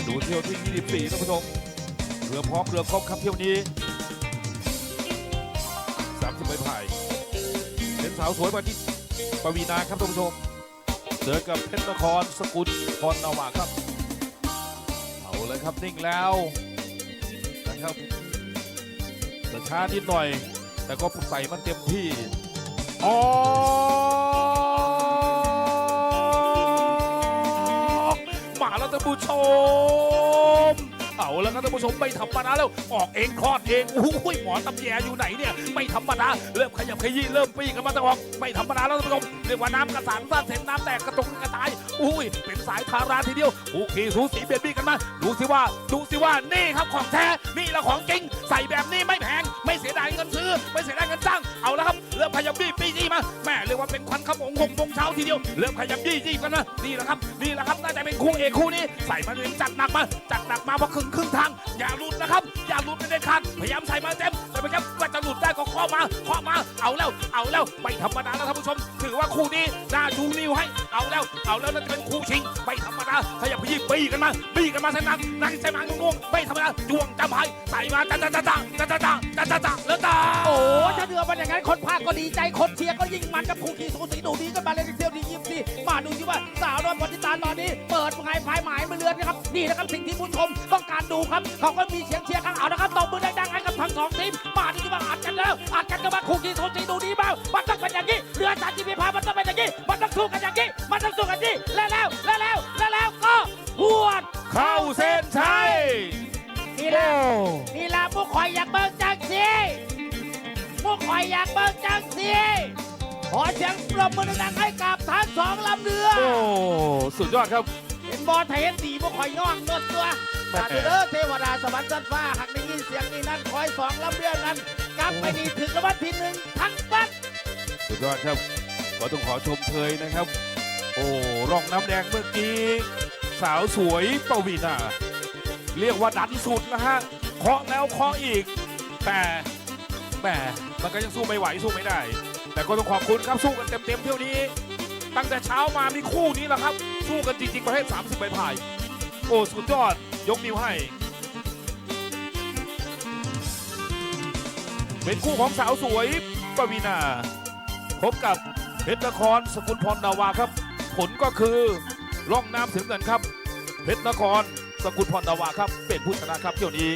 มาดูเที่ยวที่ 24ท่านผู้ชมเรือพร้อมเรือครบครับเที่ยวนี้ 30ใบไผ่เป็นสาวสวยมาที่ปวีนาครับท่านผู้ชมเจอกับเพชรนครสกุลพรนาวาครับ เอาเลยครับนิ่งแล้วนะครับแต่ช้านิดหน่อย แต่ก็ใส่มันเต็มที่อ๋อ ผู้ชม เอาแล้วครับท่านผู้ชมไม่ธรรมดาแล้วออกเองคลอดเองอุ้ยหมอตำแยอยู่ไหนเนี่ยไม่ธรรมดาเริ่มขยับขยี้เริ่มปีกันมาตะออกไม่ธรรมดาแล้วท่านผู้ชมเรียกว่าน้ำกระสานสั้นเห็นน้ำแตกกระตุกกระตายอุ้ยเป็นสายทาราทีเดียวโอเคสูสีเบียดบี้กันมาดูสิว่าดูสิว่านี่ครับของแท้นี่ละของจริง ว่าเป็นควันขโมงหกโมงเช้าทีเดียว เริ่มขยับยี่ยี่กันนะนี่แหละครับนี่แหละครับน่าจะเป็นคู่เอกคู่นี้ ใส่มาเต็มจัดหนักมาจัดหนักมาพอครึ่งครึ่งทาง อย่าหลุดนะครับ อย่าหลุดเป็นเด็ดขาดพยายามใส่มาเต็มแต่ไม่ครับว่าจะหลุดได้ก็ข้อมาข้อมาเอาแล้วเอาแล้วไม่ธรรมดาแล้วท่านผู้ชม ถือว่าคู่นี้น่าชูนิ้วให้เอาแล้ว เอาแล้วน่าจะเป็นคู่ชิง ยับขยี้ปีกันมาปีกันมาใส่นักนักใส่มางงๆไม่ธรรมดาจวงจำไพ่ใส่มาจ้าจ้าจ้าจ้าจ้าจ้าจ้าจ้าจ้าแล้วจ้าโอ้ถ้าเดือมันอย่างนั้นคนภาคก็ดีใจคนเชียร์ก็ยิ่งมันกับคู่ขี้สูสีดูดีกันมาเลยทีเดียวดียิบสิมาดูสิว่าสาวน้อยพรทิตาตอนนี้ เปิดไงพายหมายมาเรือนนะครับนี่นะครับสิ่งที่ผู้ชมต้องการดูครับเขาก็มีเสียงเชียร์กันเอานะครับตบมือดังๆให้กับทั้งสองทีมมาดูสิว่าอัดกันแล้วอัดกันกันมาคู่ขี้สูสีดูดี นี่แหละนี่ละพวกข่อยอยากเบิ่งจังสิพวกข่อยอยากเบิ่งจังสิขอเสียงปรบมือดังๆให้กับทั้งสองลำเรือ โอ้สุดยอดครับ เห็นบอลไทยเห็นสีพวกข่อยย่องเงินตัวแม่สาธุเด้อเทวดาสวรรค์ชั้นฟ้าหากได้ยินเสียงนี้นั้นคอยสองลำเรือนั้น กลับไปนี่ถึงรางวัลที่หนึ่งทั้งบัดสุดยอดครับก็ต้องขอชมเชยนะครับ โอ้ร่องน้ำแดงเมื่อกี้ สาวสวยปวีนา เรียกว่าดันสุดนะฮะเคาะแล้วเคาะอีก แต่แต่มันก็ยังสู้ไม่ไหวสู้ไม่ได้ แต่ก็ต้องขอบคุณครับสู้กันเต็มๆเที่ยวนี้ ตั้งแต่เช้ามามีคู่นี้แหละครับ สู้กันจริงๆประเภท30ใบพาย โอ้สุดยอดยกนิ้วให้ เป็นคู่ของสาวสวยปวีนาพบกับเพชรนครสกุลพรนาวาครับ ผลก็คือร่องน้ำถึงเงินครับ เพชรนคร สกุลพรตาวาครับ เป็นผู้ชนะครับเที่ยวนี้